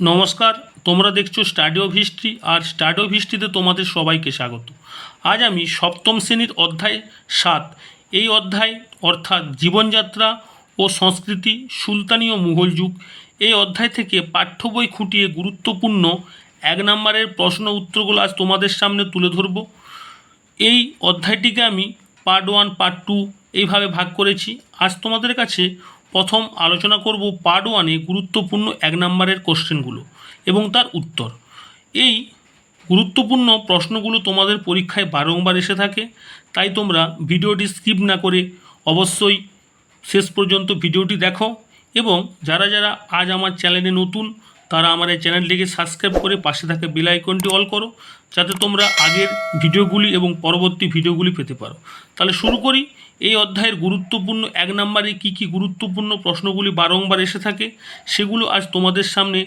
নমস্কার, তোমরা দেখছ স্টাডি অফ হিস্ট্রি আর স্টাডি অফ হিস্ট্রিতে তোমাদের সবাইকে স্বাগত। আজ আমি সপ্তম শ্রেণির অধ্যায় সাত, এই অধ্যায় অর্থাৎ জীবনযাত্রা ও সংস্কৃতি, সুলতানি ও মুঘল যুগ, এই অধ্যায় থেকে পাঠ্য বই খুঁটিয়ে গুরুত্বপূর্ণ এক নম্বরের প্রশ্ন উত্তরগুলো আজ তোমাদের সামনে তুলে ধরবো। এই অধ্যায়টিকে আমি পার্ট ওয়ান পার্ট টু এইভাবে ভাগ করেছি। আজ তোমাদের কাছে প্রথম আলোচনা করব পার্ট ওয়ানে গুরুত্বপূর্ণ এক নম্বরের কোশ্চেনগুলো এবং তার উত্তর। এই গুরুত্বপূর্ণ প্রশ্নগুলো তোমাদের পরীক্ষায় বারংবার এসে থাকে, তাই তোমরা ভিডিওটি স্কিপ না করে অবশ্যই শেষ পর্যন্ত ভিডিওটি দেখো এবং যারা যারা আজ আমার চ্যানেলে নতুন তারা আমার এই চ্যানেলটিকে সাবস্ক্রাইব করে পাশে থাকা বেল আইকনটি অল করো, যাতে তোমরা আগের ভিডিওগুলি এবং পরবর্তী ভিডিওগুলি পেতে পারো। তাহলে শুরু করি। এই অধ্যায়ের গুরুত্বপূর্ণ এক নম্বরে কী কী গুরুত্বপূর্ণ প্রশ্নগুলি বারংবার এসে থাকে, সেগুলো আজ তোমাদের সামনে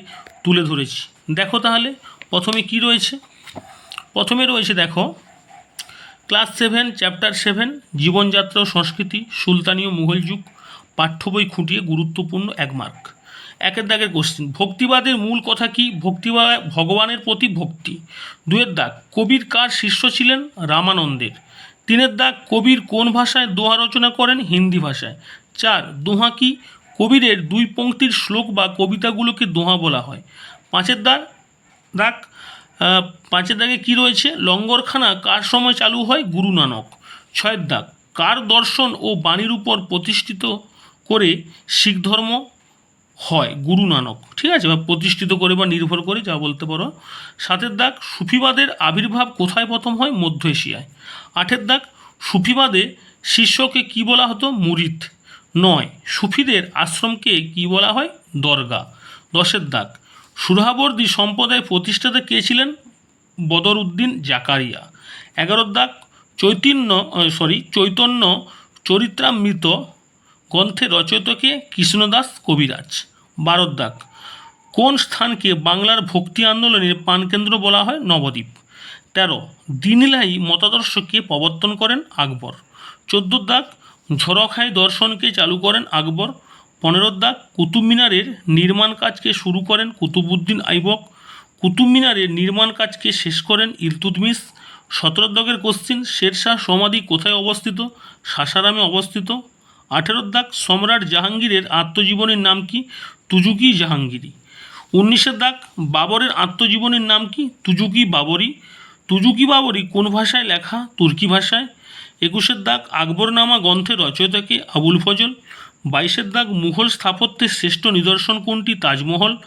তুলে ধরেছি। দেখো তাহলে, প্রথমে কি রয়েছে? প্রথমে রয়েছে দেখো, ক্লাস সেভেন, চ্যাপ্টার সেভেন, জীবনযাত্রা ও সংস্কৃতি, সুলতানি ও মুঘল যুগ, পাঠ্য বই খুঁটিয়ে গুরুত্বপূর্ণ এক মার্ক। একের দাগের কোশ্চিন ভক্তিবাদের মূল কথা কি? ভক্তিবা ভগবানের প্রতি ভক্তি। দুয়ের দাগ, কবির কার শিষ্য ছিলেন? রামানন্দের। তিনের দাগ, কবির কোন ভাষায় দোহা রচনা করেন? হিন্দি ভাষায়। চার, দোহা কি? কবিরের দুই পংক্তির শ্লোক বা কবিতাগুলোকে দোহা বলা হয়। পাঁচের দাগ দাগ পাঁচের দাগে কি রয়েছে? লঙ্গরখানা কার সময় চালু হয়? গুরু নানক। ছয়ের দাগ, কার দর্শন ও বাণীর উপর প্রতিষ্ঠিত করে শিখ ধর্ম হয়, গুরু নানক, ঠিক আছে? বা প্রতিষ্ঠিত করে বা নির্ভর করে, যা বলতে পারো। সাতের দাগ, সুফিবাদের আবির্ভাব কোথায় প্রথম হয়? মধ্য এশিয়ায়। আটের দাগ, সুফিবাদে শিষ্যকে কি বলা হতো? মুরিদ নয়, সুফিদের আশ্রমকে কি বলা হয়? দরগা। দশের দাগ, সুরহাবর্দী সম্প্রদায় প্রতিষ্ঠাতা কে ছিলেন? বদর উদ্দিন জাকারিয়া। এগারোর দাগ, চৈতন্য সরি চৈতন্য চরিত্রামৃত গ্রন্থের রচয়িতাকে কৃষ্ণদাস কবিরাজ। দাগ। কোন স্থানকে বাংলার ভক্তি আন্দোলনের প্রাণকেন্দ্র বলা হয়? নবদ্বীপ। তেরো। দিনিলাই মতাদর্শকে প্রবর্তন করেন আকবর। চোদ্দোর দাগ। ঝরখাই দর্শনকে চালু করেন আকবর। পনেরোর দাগ। কুতুব মিনারের নির্মাণ কাজকে শুরু করেন কুতুবুদ্দিন আইবক। কুতুব মিনারের নির্মাণ কাজকে শেষ করেন ইলতুতমিশ সতেরো দাগের কোশ্চিন, শেরশাহ সমাধি কোথায় অবস্থিত? সাসারামে অবস্থিত। আঠেরোর দাগ সম্রাট জাহাঙ্গীরের আত্মজীবনীর নাম কি? তুজুকি জাহাঙ্গীরি। উনিশের দাগ বাবরের আত্মজীবনীর নাম কি? তুজুকি বাবরি। তুজুকি বাবরি কোন ভাষায় লেখা? তুর্কি ভাষায়। একুশের দাগ আকবরনামা গ্রন্থের রচয়িতাকে আবুল ফজল। বাইশের দাগ মুঘল স্থাপত্যের শ্রেষ্ঠ নিদর্শন কোনটি? তাজমহল।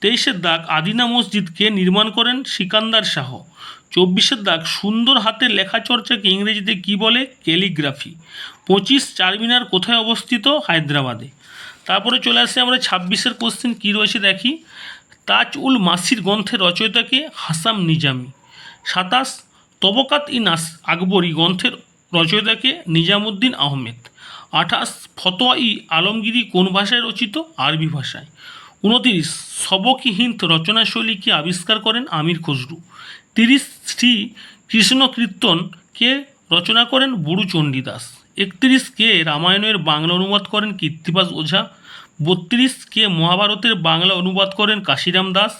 তেইশের দাগ আদিনা মসজিদকে নির্মাণ করেন? সিকান্দার শাহ। চব্বিশের দাগ, সুন্দর হাতের লেখা চর্চাকে ইংরেজিতে কী বলে? ক্যালিগ্রাফি। পঁচিশ চারমিনার কোথায় অবস্থিত? হায়দ্রাবাদে। তারপরে চলে আসে আমরা ছাব্বিশের কোশ্চেন কী রয়েছে দেখি? তাজ উল মাসির গ্রন্থের রচয়িতাকে হাসাম নিজামি। সাতাশ, তবকাত ই নাস আকবরী গ্রন্থের রচয়িতাকে নিজামুদ্দিন আহমেদ। আঠাশ, ফতোয়া ই আলমগিরি কোন ভাষায় রচিত? আরবি ভাষায়। উনতিরিশ সবকি হিন্দ রচনাশৈলীকে আবিষ্কার করেন আমির খসরু? তিরিশ, শ্রী কৃষ্ণ কীর্তনকে রচনা করেন বুড়ু চণ্ডীদাস? একত্রিশ, কে রামায়ণের বাংলা অনুবাদ করেন কীর্তিবাস ওঝা? বত্রিশ, কে মহাভারতের বাংলা অনুবাদ করেন কাশিরাম দাস?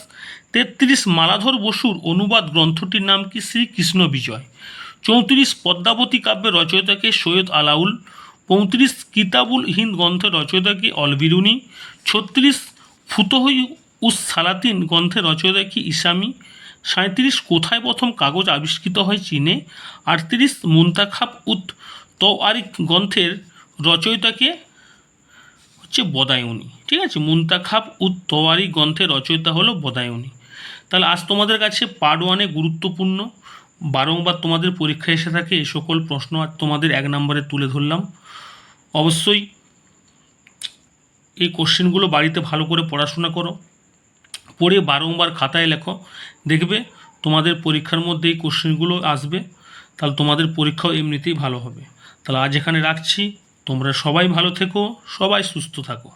তেত্রিশ, মালাধর বসুর অনুবাদ গ্রন্থটির নাম কি শ্রীকৃষ্ণ বিজয়? চৌত্রিশ, পদ্মাবতী কাব্যের রচয়িতাকে সৈয়দ আলাউল? পঁয়ত্রিশ, কিতাবুল হিন্দ গ্রন্থের রচয়িতাকে অলবিরুনি? ছত্রিশ ফুতহি উস সালাতিন গ্রন্থের রচয়িতা কি ইসামি। সাঁত্রিশ কোথায় প্রথম কাগজ আবিষ্কৃত হয় চীনে? আটত্রিশ মুন্তাখাব উত তওয়ারিক গ্রন্থের রচয়িতাকে হচ্ছে বদায়ুনি। ঠিক আছে? মুন্তাখাব উত তওয়ারি গ্রন্থের রচয়িতা হলো বদায়ুনি। তাহলে আজ তোমাদের কাছে পার্ট ওয়ানে গুরুত্বপূর্ণ। বারংবার তোমাদের পরীক্ষায় এসে থাকে এ সকল প্রশ্ন আর তোমাদের এক নম্বরে তুলে ধরলাম। অবশ্যই এই কোশ্চেনগুলো বাড়িতে ভালো করে পড়াশোনা করো, পড়ে বারংবার খাতায় লেখো, দেখবে তোমাদের পরীক্ষার মধ্যে এই কোশ্চেনগুলো আসবে, তাহলে তোমাদের পরীক্ষাও এমনিতেই ভালো হবে। তাহলে আজ এখানে রাখছি, তোমরা সবাই ভালো থেকো, সবাই সুস্থ থাকো।